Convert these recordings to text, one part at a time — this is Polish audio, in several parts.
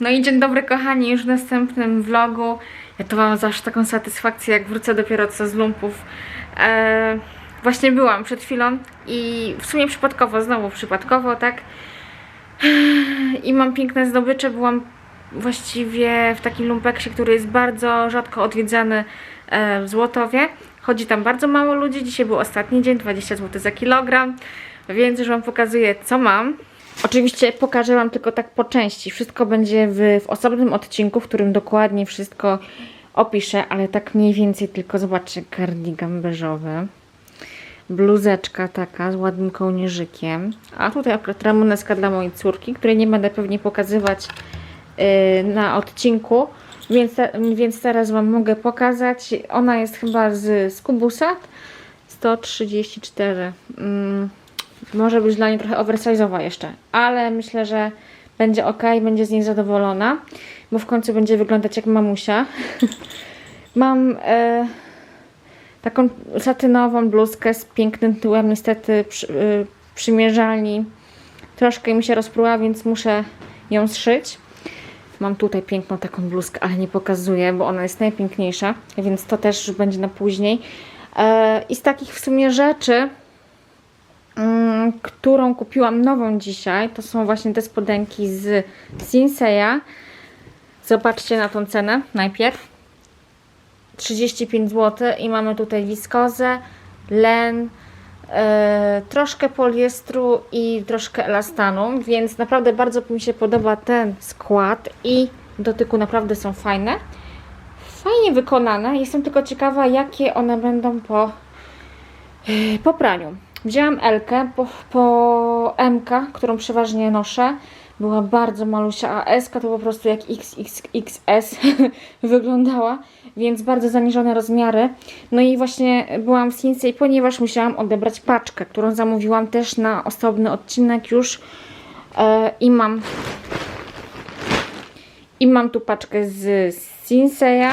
No i dzień dobry kochani, już w następnym vlogu. Ja to mam zawsze taką satysfakcję, jak wrócę dopiero co z lumpów. E, właśnie byłam przed chwilą i w sumie przypadkowo, znowu przypadkowo, tak? I mam piękne zdobycze. Byłam właściwie w takim lumpeksie, który jest bardzo rzadko odwiedzany e, w Złotowie. Chodzi tam bardzo mało ludzi. Dzisiaj był ostatni dzień, 20 zł za kilogram. Więc już Wam pokazuję, co mam. Oczywiście pokażę Wam tylko tak po części. Wszystko będzie w, w osobnym odcinku, w którym dokładnie wszystko opiszę, ale tak mniej więcej tylko zobaczcie, kardigan beżowy. Bluzeczka taka z ładnym kołnierzykiem. A tutaj akurat ramoneska dla mojej córki, której nie będę pewnie pokazywać yy, na odcinku. Więc, więc teraz Wam mogę pokazać. Ona jest chyba z, z Kubusa. 134. Mm, może być dla niej trochę oversize'owa jeszcze, ale myślę, że będzie ok, będzie z niej zadowolona, bo w końcu będzie wyglądać jak mamusia. Mam e, taką satynową bluzkę z pięknym tyłem, niestety przy, e, przymierzalni troszkę mi się rozpruła, więc muszę ją zszyć. Mam tutaj piękną taką bluzkę, ale nie pokazuję, bo ona jest najpiękniejsza, więc to też będzie na później. E, I z takich w sumie rzeczy, którą kupiłam nową dzisiaj, to są właśnie te spodenki z Sinseya. Zobaczcie na tą cenę najpierw. 35 zł i mamy tutaj wiskozę, len, e, troszkę poliestru i troszkę elastanu, więc naprawdę bardzo mi się podoba ten skład i dotyku naprawdę są fajne. Fajnie wykonane. Jestem tylko ciekawa, jakie one będą po, e, po praniu. Wzięłam Elkę po, po którą przeważnie noszę. Była bardzo malusia, a S to po prostu jak XXXS wyglądała, więc bardzo zaniżone rozmiary. No i właśnie byłam w Sinsei, ponieważ musiałam odebrać paczkę, którą zamówiłam też na osobny odcinek już e, i mam i mam tu paczkę z Sinseya.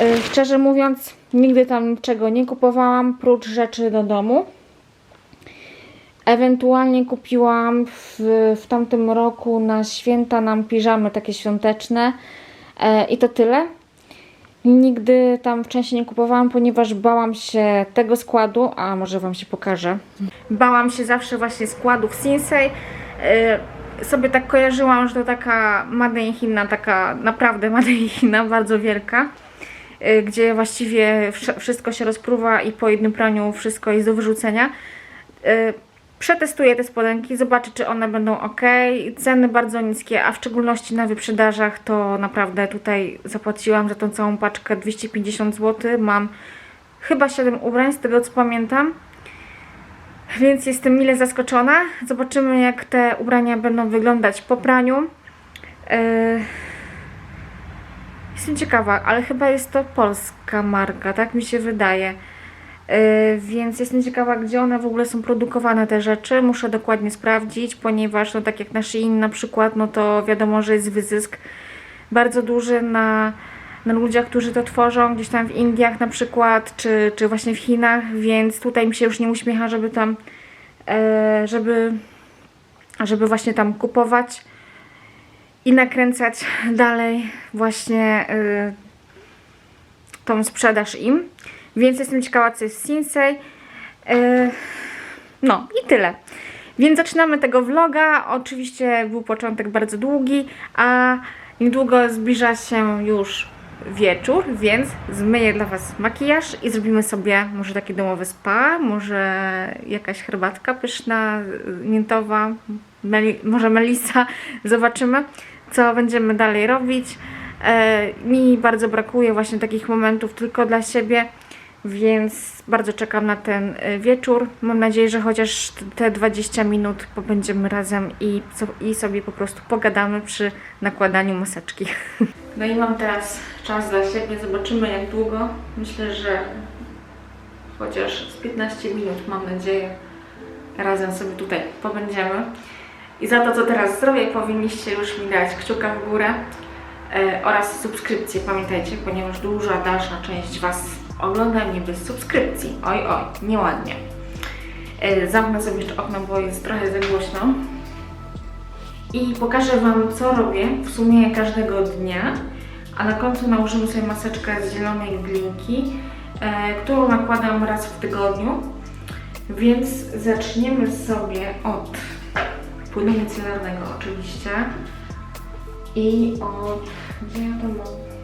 E, Szczerze mówiąc, nigdy tam niczego nie kupowałam, prócz rzeczy do domu. Ewentualnie kupiłam w, w tamtym roku na święta nam piżamy takie świąteczne e, i to tyle. Nigdy tam wcześniej nie kupowałam, ponieważ bałam się tego składu, a może Wam się pokażę. Bałam się zawsze właśnie składów Sinsei. E, sobie tak kojarzyłam, że to taka Made taka naprawdę Made bardzo wielka, e, gdzie właściwie wsz- wszystko się rozpruwa i po jednym praniu wszystko jest do wyrzucenia. Przetestuję te spodenki, zobaczę czy one będą ok. Ceny bardzo niskie, a w szczególności na wyprzedażach to naprawdę tutaj zapłaciłam za tą całą paczkę 250 zł. Mam chyba 7 ubrań z tego co pamiętam. Więc jestem mile zaskoczona. Zobaczymy jak te ubrania będą wyglądać po praniu. Yy, Jestem ciekawa, ale chyba jest to polska marka, tak mi się wydaje. Yy, więc jestem ciekawa, gdzie one w ogóle są produkowane te rzeczy. Muszę dokładnie sprawdzić, ponieważ no tak jak na Shein na przykład, no to wiadomo, że jest wyzysk bardzo duży na, na ludziach, którzy to tworzą, gdzieś tam w Indiach na przykład, czy, czy właśnie w Chinach, więc tutaj mi się już nie uśmiecha, żeby tam, e, żeby, żeby właśnie tam kupować i nakręcać dalej właśnie y, tą sprzedaż im. Więc jestem ciekawa, co jest w Sinsei. Yy, no i tyle. Więc zaczynamy tego vloga. Oczywiście był początek bardzo długi, a niedługo zbliża się już wieczór, więc zmyję dla Was makijaż i zrobimy sobie może taki domowy spa, może jakaś herbatka pyszna, miętowa, meli, może melisa. Zobaczymy, co będziemy dalej robić. E, mi bardzo brakuje właśnie takich momentów tylko dla siebie, więc bardzo czekam na ten y, wieczór. Mam nadzieję, że chociaż te 20 minut pobędziemy razem i, i sobie po prostu pogadamy przy nakładaniu maseczki. No i mam teraz czas dla siebie. Zobaczymy jak długo. Myślę, że chociaż z 15 minut mam nadzieję razem sobie tutaj pobędziemy. I za to, co teraz zrobię, powinniście już mi dać kciuka w górę e, oraz subskrypcję, pamiętajcie, ponieważ duża dalsza część Was ogląda mnie bez subskrypcji. Oj, oj, nieładnie. E, zamknę sobie jeszcze okno, bo jest trochę za głośno. i pokażę Wam, co robię w sumie każdego dnia, a na końcu nałożymy sobie maseczkę z zielonej glinki, e, którą nakładam raz w tygodniu. Więc zaczniemy sobie od płynu micelarnego oczywiście i od... gdzie ja to mam?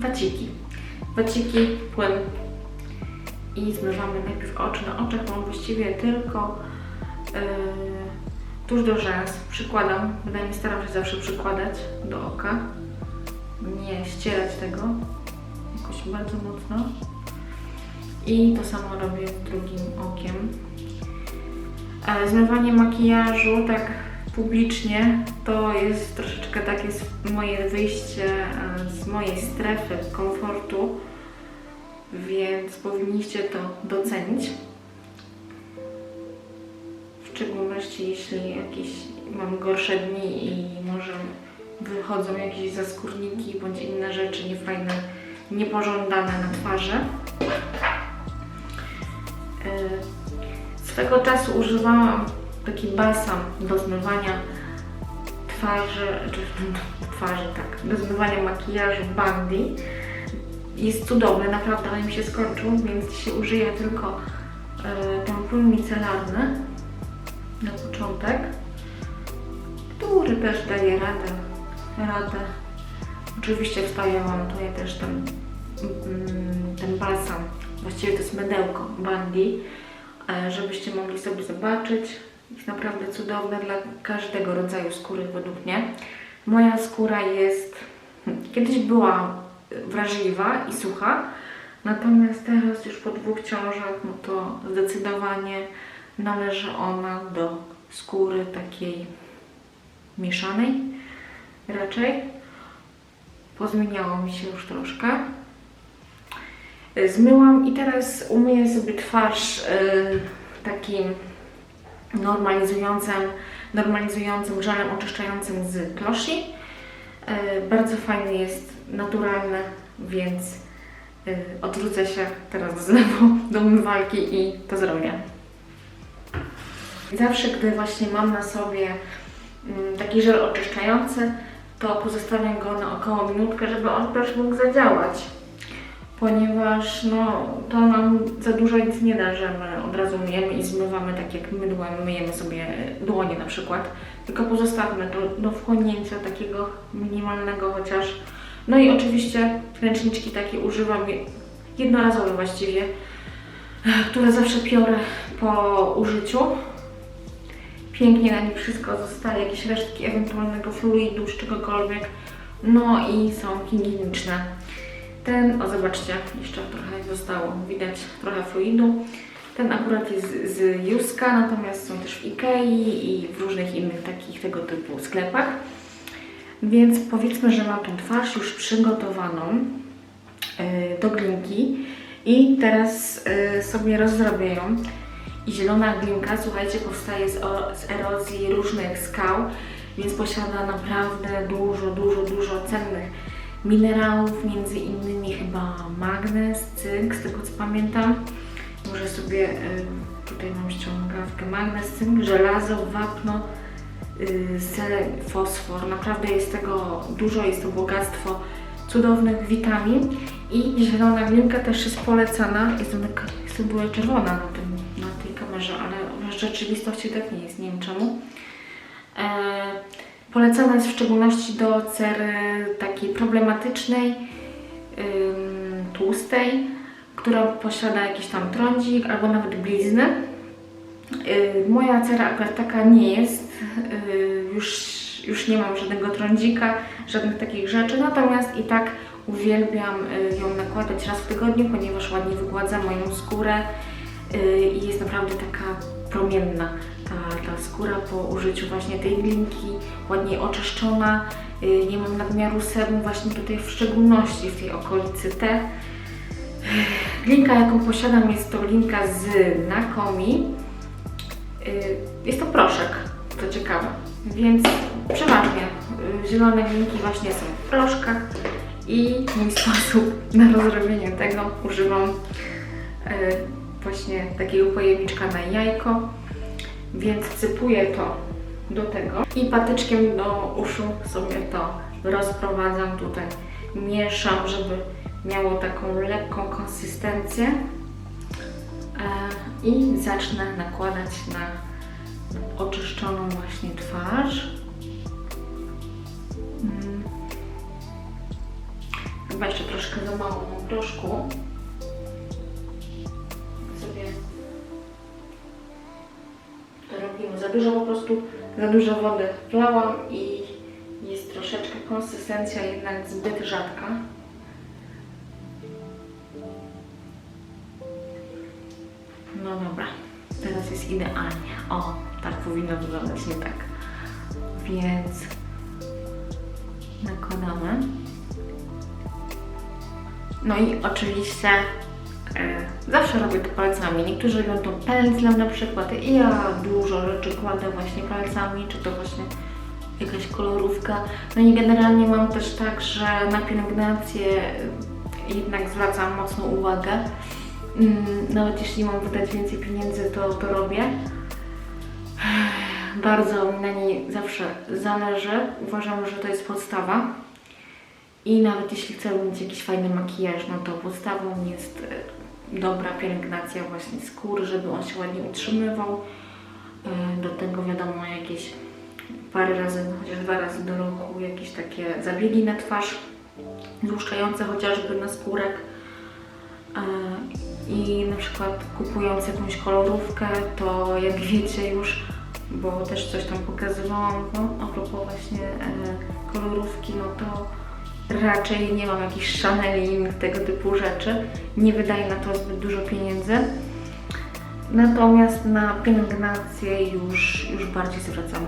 Waciki. Waciki, płyn i zmywamy najpierw oczy. Na oczach mam właściwie tylko yy, tuż do rzęs. Przykładam, bynajmniej staram się zawsze przykładać do oka. Nie ścierać tego jakoś bardzo mocno. I to samo robię drugim okiem. E, Zmywanie makijażu tak publicznie to jest troszeczkę takie moje wyjście e, mojej strefy komfortu, więc powinniście to docenić. W szczególności jeśli jakieś mam gorsze dni i może wychodzą jakieś zaskórniki bądź inne rzeczy niefajne, niepożądane na twarzy. E, Swego czasu używałam taki balsam do zmywania twarzy, czy twarzy, tak, do zmywania makijażu Bandy. Jest cudowny, naprawdę, ale mi się skończył, więc dzisiaj użyję tylko e, ten płyn micelarny na początek, który też daje radę, radę. Oczywiście wstawię Wam tutaj też ten, mm, ten balsam, właściwie to jest mydełko Bandy, e, żebyście mogli sobie zobaczyć. Jest naprawdę cudowne dla każdego rodzaju skóry według mnie. Moja skóra jest, kiedyś była wrażliwa i sucha, natomiast teraz już po dwóch ciążach, no to zdecydowanie należy ona do skóry takiej mieszanej raczej. Pozmieniało mi się już troszkę. Zmyłam i teraz umyję sobie twarz y, takim normalizującym, normalizującym żelem oczyszczającym z kloshi. Y, bardzo fajny jest, naturalny, więc y, odwrócę się teraz zlewu, do umywalki i to zrobię. Zawsze, gdy właśnie mam na sobie mm, taki żel oczyszczający, to pozostawiam go na około minutkę, żeby on też mógł zadziałać ponieważ no, to nam za dużo nic nie da, że my od razu myjemy i zmywamy tak jak mydłem, myjemy sobie dłonie na przykład, tylko pozostawmy to do wchłonięcia takiego minimalnego chociaż. No i oczywiście ręczniczki takie używam je- jednorazowe właściwie, które zawsze piorę po użyciu. Pięknie na nich wszystko zostaje, jakieś resztki ewentualnego fluidu czy czegokolwiek. No i są higieniczne. Ten, o zobaczcie, jeszcze trochę zostało, widać trochę fluidu. Ten akurat jest z- Juska, natomiast są też w Ikei i w różnych innych takich tego typu sklepach. Więc powiedzmy, że mam tą twarz już przygotowaną yy, do glinki i teraz yy, sobie rozrobię ją. I zielona glinka, słuchajcie, powstaje z, z erozji różnych skał, więc posiada naprawdę dużo, dużo, dużo cennych minerałów, między innymi chyba magnez, cynk, z tego co pamiętam. Może sobie y, tutaj mam ściągawkę magnez, cynk, żelazo, wapno, y, selen, fosfor. Naprawdę jest tego dużo, jest to bogactwo cudownych witamin i zielona glinka też jest polecana. Jest ona, jest ona była czerwona na, tym, na tej kamerze, ale w rzeczywistości tak nie jest, nie wiem czemu. E, Polecana jest w szczególności do cery takiej problematycznej, tłustej, która posiada jakiś tam trądzik albo nawet blizny. Moja cera akurat taka nie jest, yy, już, już nie mam żadnego trądzika, żadnych takich rzeczy, natomiast i tak uwielbiam yy, ją nakładać raz w tygodniu, ponieważ ładnie wygładza moją skórę yy, i jest naprawdę taka promienna ta, ta skóra po użyciu właśnie tej glinki, ładnie oczyszczona, yy, nie mam nadmiaru sebum właśnie tutaj w szczególności w tej okolicy T. Glinka jaką posiadam jest to glinka z Nakomi. Yy, Jest to proszek, co ciekawe, więc przeważnie zielone glinki właśnie są w proszkach i mój sposób na rozrobienie tego używam właśnie takiego pojemniczka na jajko. Więc wsypuję to do tego i patyczkiem do uszu sobie to rozprowadzam tutaj. Mieszam, żeby miało taką lekką konsystencję e, i zacznę nakładać na oczyszczoną właśnie twarz. Mm. Chyba jeszcze troszkę za mało proszku. Robimy. Za dużo po prostu, za dużo wody wlałam i jest troszeczkę konsystencja jednak zbyt rzadka. No dobra, teraz jest idealnie. O, tak powinno wyglądać, nie tak. Więc nakładamy. No i oczywiście zawsze robię to palcami. Niektórzy robią to pędzlem na przykład. I ja dużo rzeczy kładę właśnie palcami, czy to właśnie jakaś kolorówka. No i generalnie mam też tak, że na pielęgnację e, jednak zwracam mocną uwagę. Mm, Nawet jeśli mam wydać więcej pieniędzy, to to robię. Bardzo mi na niej zawsze zależy. Uważam, że to jest podstawa. I nawet jeśli chcę mieć jakiś fajny makijaż, no to podstawą jest e, dobra pielęgnacja właśnie skóry, żeby on się ładnie utrzymywał. E, Do tego wiadomo jakieś parę razy, chociaż dwa razy do roku jakieś takie zabiegi na twarz, złuszczające chociażby na skórek. E, I na przykład kupując jakąś kolorówkę, to jak wiecie już, bo też coś tam pokazywałam, no, a propos właśnie e, kolorówki, no to raczej nie mam jakichś Chanel tego typu rzeczy. Nie wydaję na to zbyt dużo pieniędzy. Natomiast na pielęgnację już, już bardziej zwracam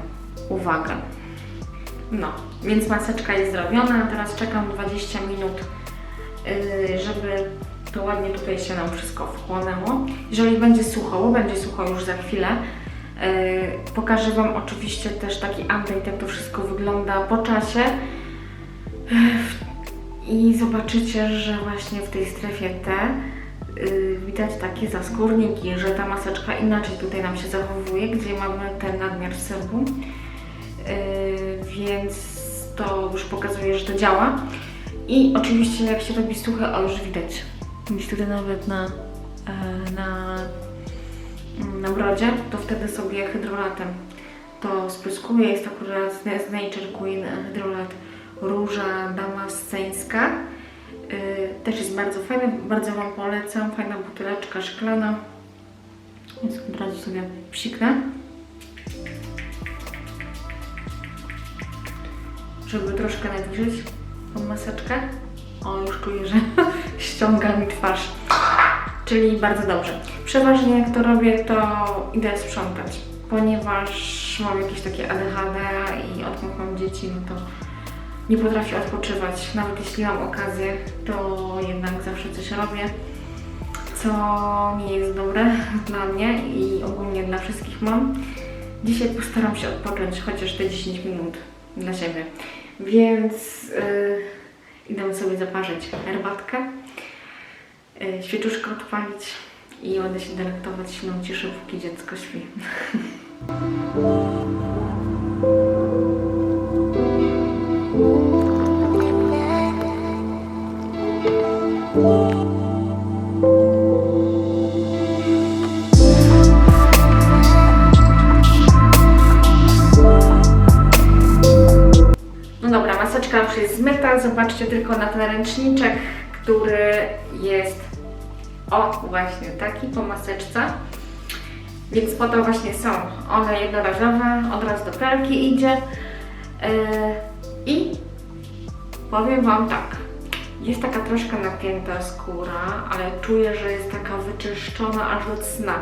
uwagę. No, więc maseczka jest zrobiona. Teraz czekam 20 minut, yy, żeby to ładnie tutaj się nam wszystko wchłonęło. Jeżeli będzie sucho, bo będzie sucho już za chwilę, yy, pokażę Wam oczywiście też taki update, jak to wszystko wygląda po czasie. I zobaczycie, że właśnie w tej strefie T yy, widać takie zaskórniki, że ta maseczka inaczej tutaj nam się zachowuje, gdzie mamy ten nadmiar serum. Yy, więc to już pokazuje, że to działa. I oczywiście jak się robi suche, a już widać. Tutaj nawet na, e, na, na brodzie, to wtedy sobie hydrolatem to spryskuję. Jest akurat z Nature Queen hydrolat róża damasceńska. Yy, też jest bardzo fajny, bardzo Wam polecam. Fajna buteleczka szklana. Więc od razu sobie psiknę. Żeby troszkę nawilżyć tą maseczkę. O, już czuję, że ściąga mi twarz. Czyli bardzo dobrze. Przeważnie jak to robię, to idę sprzątać, ponieważ mam jakieś takie ADHD i odkąd mam dzieci, no to nie potrafię odpoczywać. Nawet jeśli mam okazję, to jednak zawsze coś robię, co nie jest dobre dla mnie i ogólnie dla wszystkich mam. Dzisiaj postaram się odpocząć chociaż te 10 minut dla siebie. Więc yy, idę sobie zaparzyć herbatkę, yy, świeczuszkę odpalić i będę się delektować śnią ciszy, póki dziecko śpi. maseczka już jest zmyta. Zobaczcie tylko na ten ręczniczek, który jest o właśnie taki po maseczce. Więc po to właśnie są one jednorazowe, od razu do pralki idzie. Yy, I powiem Wam tak, jest taka troszkę napięta skóra, ale czuję, że jest taka wyczyszczona aż do cna,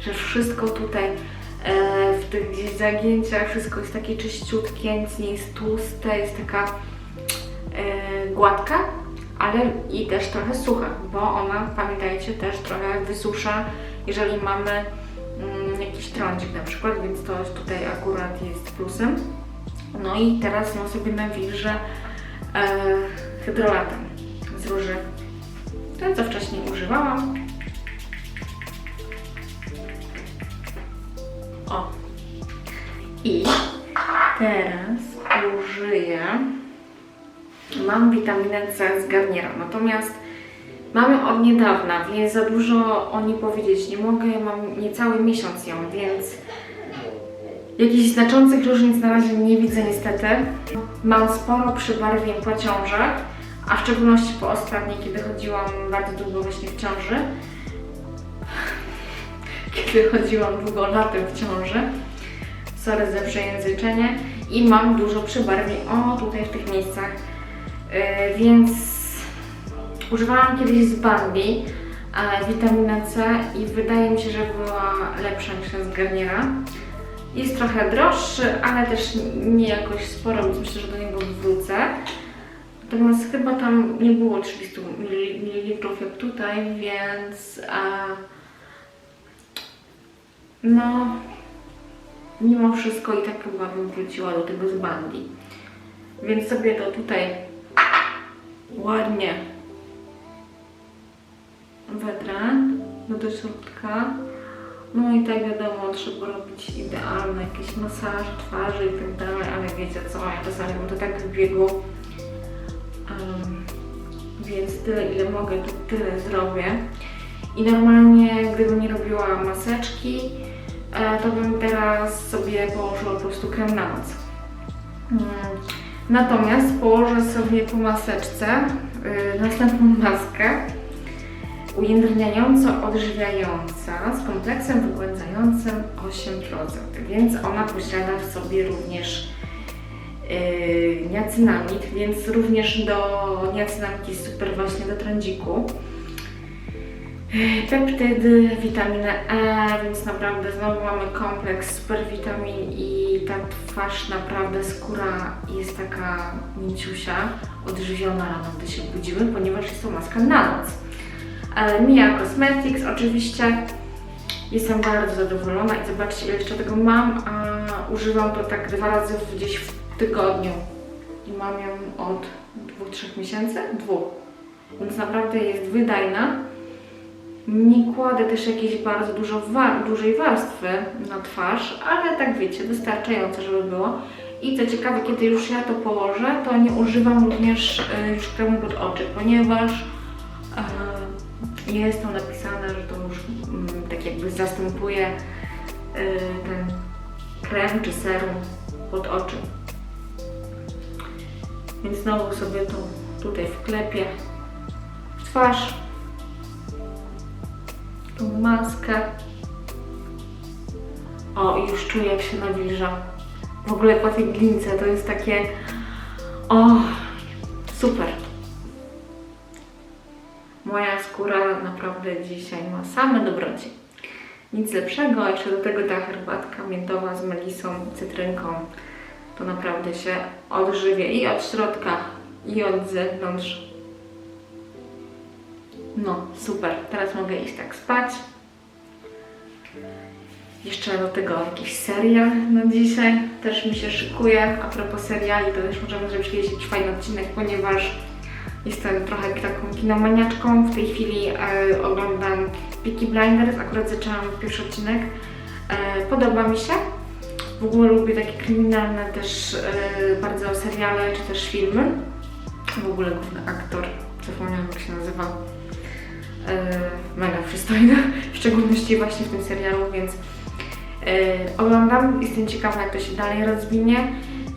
że wszystko tutaj e, w tych gdzieś zagięciach, wszystko jest takie czyściutkie, nic nie jest tłuste, jest taka gładka, ale i też trochę sucha, bo ona, pamiętajcie, też trochę wysusza, jeżeli mamy mm, jakiś trądzik na przykład, więc to tutaj akurat jest plusem. No i teraz ją sobie nawilżę e, hydrolatem z róży. Ten, co wcześniej używałam. O, I teraz użyję. Mam witaminę C z Garniera, natomiast mam ją od niedawna, więc za dużo o niej powiedzieć nie mogę. Mam niecały miesiąc ją, więc jakichś znaczących różnic na razie nie widzę niestety. Mam sporo przybarwień po ciąży, a w szczególności po ostatniej, kiedy chodziłam bardzo długo właśnie w ciąży. Kiedy chodziłam długo latem w ciąży. Sorry za przejęzyczenie. I mam dużo przybarwień, o tutaj w tych miejscach. Yy, więc używałam kiedyś z Bambi e, witaminę C i wydaje mi się, że była lepsza niż z Garniera. Jest trochę droższy, ale też nie jakoś sporo, więc myślę, że do niego wrócę. Natomiast chyba tam nie było 30 ml jak tutaj, więc e, no mimo wszystko i tak chyba bym wróciła do tego z Bambi. Więc sobie to tutaj ładnie wetrę do do środka. No i tak wiadomo, trzeba robić idealny jakiś masaż twarzy i tak dalej, ale wiecie co, ja czasami mam to tak w biegu. Em, więc tyle ile mogę, to tyle zrobię. I normalnie gdybym nie robiła maseczki, e, to bym teraz sobie położyła po prostu krem na noc. Mm. Natomiast położę sobie po maseczce y, następną maskę ujędrniająco odżywiająca z kompleksem wygładzającym 8%, więc ona posiada w sobie również yy, niacynamid, więc również do niacynamid jest super właśnie do trądziku. Peptydy, witaminę E, więc naprawdę znowu mamy kompleks superwitamin i ta twarz, naprawdę skóra jest taka mięciusia, odżywiona rano, gdy się budzimy, ponieważ jest to maska na noc. E, Mia Cosmetics oczywiście. Jestem bardzo zadowolona i zobaczcie ile jeszcze tego mam, a używam to tak dwa razy gdzieś w tygodniu. I mam ją od dwóch, trzech miesięcy? Dwóch. Więc naprawdę jest wydajna. Nie kładę też jakiejś bardzo dużo wa- dużej warstwy na twarz, ale tak wiecie, wystarczająco, żeby było. I co ciekawe, kiedy już ja to położę, to nie używam również y, już kremu pod oczy, ponieważ e, jest tam napisane, że to już mm, tak jakby zastępuje y, ten krem czy serum pod oczy. Więc znowu sobie to tutaj wklepię w twarz tą maskę. O, już czuję jak się nawilża. W ogóle po tej glince to jest takie... O, super. Moja skóra naprawdę dzisiaj ma same dobroci. Nic lepszego, jeszcze do tego ta herbatka miętowa z melisą, cytrynką. To naprawdę się odżywie i od środka, i od zewnątrz. No, super. Teraz mogę iść tak spać. Jeszcze do tego jakiś serial na dzisiaj też mi się szykuje. A propos seriali, to też możemy zrobić jakiś fajny odcinek, ponieważ jestem trochę taką kinomaniaczką. W tej chwili e, oglądam Peaky Blinders, akurat zaczęłam pierwszy odcinek. E, podoba mi się. W ogóle lubię takie kryminalne też e, bardzo seriale czy też filmy. W ogóle główny aktor, zapomniałam jak się nazywa, e, mega przystojny, w szczególności właśnie w tym serialu, więc e, oglądam. Jestem ciekawa jak to się dalej rozwinie.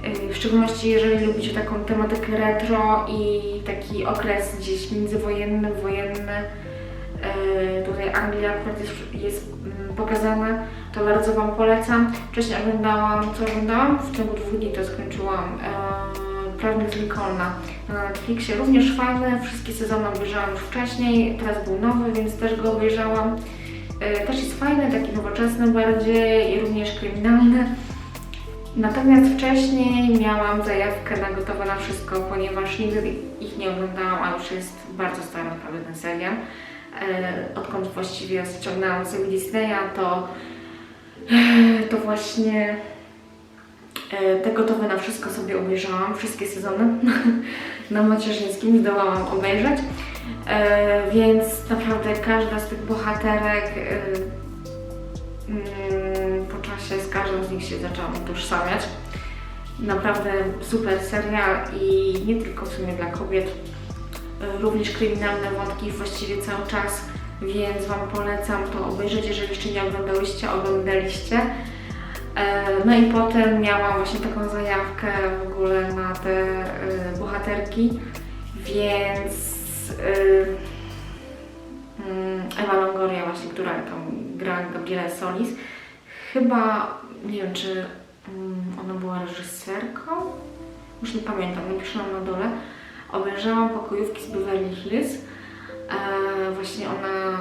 E, W szczególności jeżeli lubicie taką tematykę retro i taki okres gdzieś międzywojenny, wojenny, e, tutaj Anglia akurat jest, jest mm, pokazana, to bardzo Wam polecam. Wcześniej oglądałam, co oglądałam? W ciągu dwóch dni to skończyłam. Prawnik z na Netflixie. Również fajne, wszystkie sezony obejrzałam już wcześniej, teraz był nowy, więc też go obejrzałam. E, Też jest fajny, taki nowoczesny bardziej i również kryminalny. Natomiast wcześniej miałam zajawkę na gotowe na wszystko, ponieważ nigdy ich nie oglądałam, a już jest bardzo stary naprawdę ten serial. E, Odkąd właściwie ściągnęłam sobie Disneya, to, e, to właśnie te gotowe na wszystko sobie obejrzałam, wszystkie sezony na macierzyńskim zdołałam obejrzeć. E, Więc naprawdę każda z tych bohaterek e, mm, po czasie z każdym z nich się zaczęłam utożsamiać. Naprawdę super serial i nie tylko w sumie dla kobiet, również kryminalne wątki właściwie cały czas, więc Wam polecam to obejrzeć, jeżeli jeszcze nie oglądałyście, oglądaliście. E, No i potem miałam właśnie taką zajawkę w ogóle na te y, bohaterki, więc y, mm, Ewa Longoria właśnie, która gra Gabriela Solis, chyba, nie wiem czy mm, ona była reżyserką, już nie pamiętam, napiszę na dole, obejrzałam pokojówki z Beverly Hills, e, właśnie ona,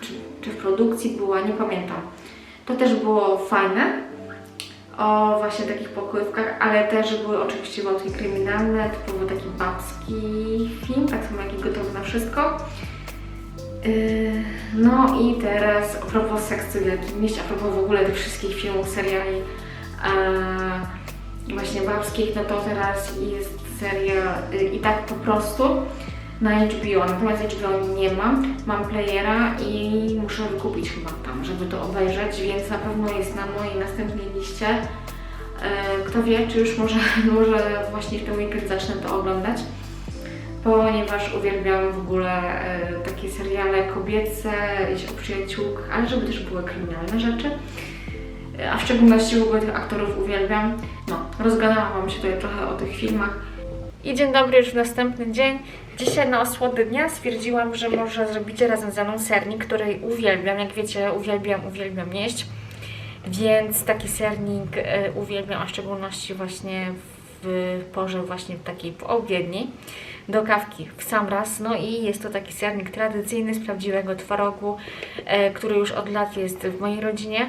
czy, czy w produkcji była, nie pamiętam. To też było fajne, o właśnie takich pokojówkach, ale też były oczywiście wątki kryminalne, typowo taki babski film, tak samo jak i Gotowy na wszystko. Yy, No i teraz a propos seksu w Wielkim Mieście, a propos w ogóle tych wszystkich filmów, seriali e, właśnie babskich, no to teraz jest serial y, i tak po prostu na HBO, natomiast HBO nie mam, mam playera i muszę wykupić chyba tam, żeby to obejrzeć, więc na pewno jest na mojej następnej liście. E, Kto wie, czy już może, może właśnie w ten weekend zacznę to oglądać ponieważ uwielbiam w ogóle e, takie seriale kobiece, o przyjaciółkach, ale żeby też były kryminalne rzeczy. E, A w szczególności w ogóle tych aktorów uwielbiam. No, rozgadałam Wam się tutaj trochę o tych filmach. I dzień dobry już w następny dzień. Dzisiaj na osłody dnia stwierdziłam, że może zrobicie razem ze mną sernik, który uwielbiam. Jak wiecie, uwielbiam, uwielbiam jeść. Więc taki sernik e, uwielbiam, a w szczególności właśnie w porze właśnie takiej poobiedniej do kawki w sam raz. No i jest to taki sernik tradycyjny z prawdziwego twarogu, e, który już od lat jest w mojej rodzinie.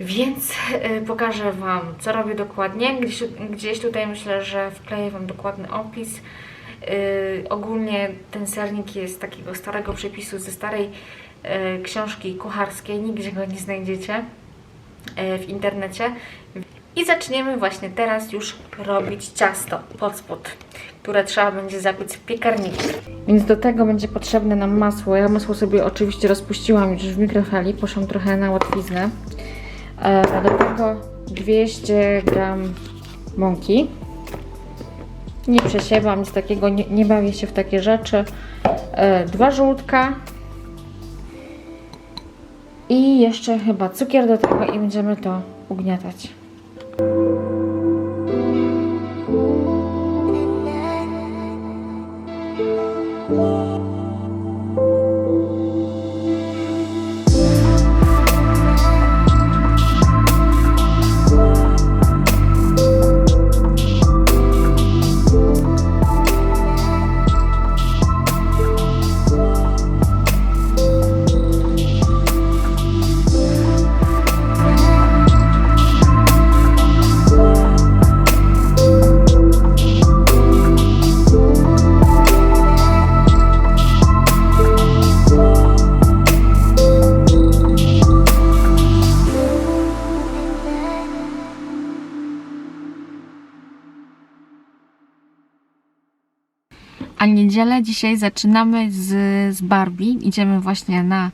Więc e, pokażę Wam, co robię dokładnie. Gdzieś, gdzieś tutaj myślę, że wkleję Wam dokładny opis. E, ogólnie ten sernik jest takiego starego przepisu, ze starej e, książki kucharskiej. Nigdzie go nie znajdziecie e, w internecie. I zaczniemy właśnie teraz już robić ciasto pod spód, które trzeba będzie zapiec w piekarniku. Więc do tego będzie potrzebne nam masło. Ja masło sobie oczywiście rozpuściłam już w mikrofali, poszłam trochę na łatwiznę. E, do tego 200 gram mąki. Nie przesiewam, nic takiego, nie, nie bawię się w takie rzeczy. E, dwa żółtka. I jeszcze chyba cukier do tego i będziemy to ugniatać. Niedzielę dzisiaj zaczynamy z, z Barbie. Idziemy właśnie na,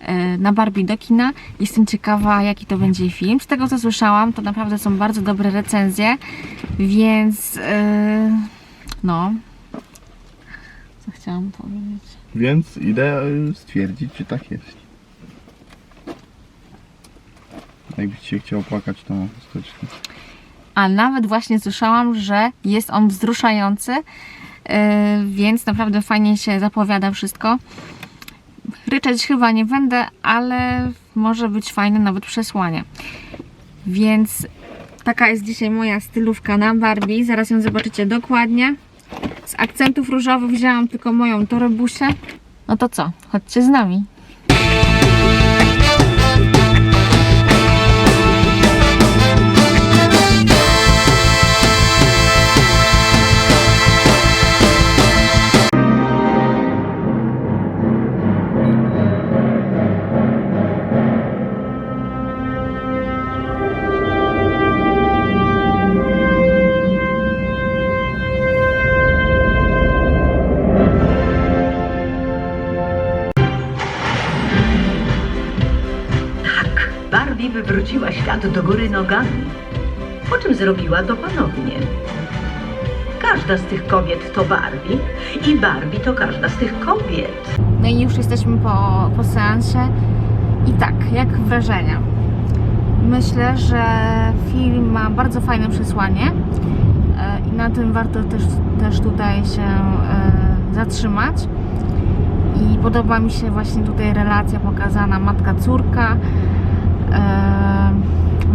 e, na Barbie do kina. Jestem ciekawa, jaki to będzie film. Z tego co słyszałam, to naprawdę są bardzo dobre recenzje, więc e, no. Co chciałam powiedzieć? Więc idę y, stwierdzić, czy tak jest. Jakbyś się chciał płakać, to skoczyć. A nawet właśnie słyszałam, że jest on wzruszający, yy, więc naprawdę fajnie się zapowiada wszystko. Ryczeć chyba nie będę, ale może być fajne nawet przesłanie. Więc taka jest dzisiaj moja stylówka na Barbie. Zaraz ją zobaczycie dokładnie. Z akcentów różowych wzięłam tylko moją torebusię. No to co? Chodźcie z nami. Świat do góry nogami, po czym zrobiła to ponownie. Każda z tych kobiet to Barbie i Barbie to każda z tych kobiet. No i już jesteśmy po, po seansie. I tak, jak wrażenia? Myślę, że film ma bardzo fajne przesłanie e, i na tym warto też, też tutaj się e, zatrzymać. I podoba mi się właśnie tutaj relacja pokazana matka-córka.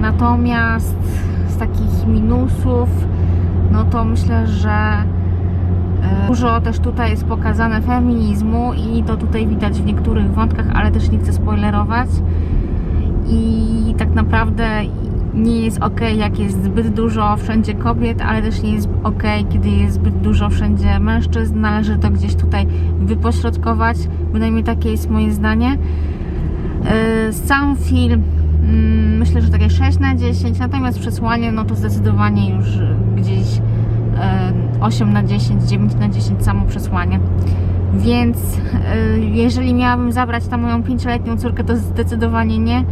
E, Natomiast z takich minusów, no to myślę, że e, Dużo też tutaj jest pokazane feminizmu i to tutaj widać w niektórych wątkach, ale też nie chcę spoilerować. I tak naprawdę nie jest ok, jak jest zbyt dużo wszędzie kobiet, ale też nie jest ok, kiedy jest zbyt dużo wszędzie mężczyzn. Należy to gdzieś tutaj wypośrodkować. Bynajmniej takie jest moje zdanie. Yy, Sam film myślę, że takie 6 na 10, natomiast przesłanie no to zdecydowanie już y, gdzieś e, 8 na 10, 9 na 10 samo przesłanie. Więc e, jeżeli miałabym zabrać tam moją 5-letnią córkę, to zdecydowanie nie.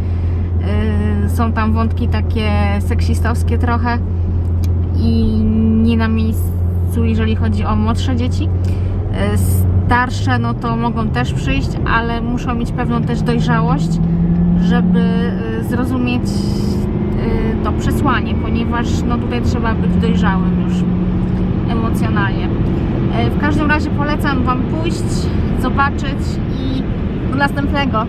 Są tam wątki takie seksistowskie trochę i nie na miejscu, jeżeli chodzi o młodsze dzieci. Starsze, no to mogą też przyjść, ale muszą mieć pewną też dojrzałość, żeby e, zrozumieć e, to przesłanie, ponieważ no tutaj trzeba być dojrzałym już emocjonalnie. E, W każdym razie polecam Wam pójść, zobaczyć i do następnego.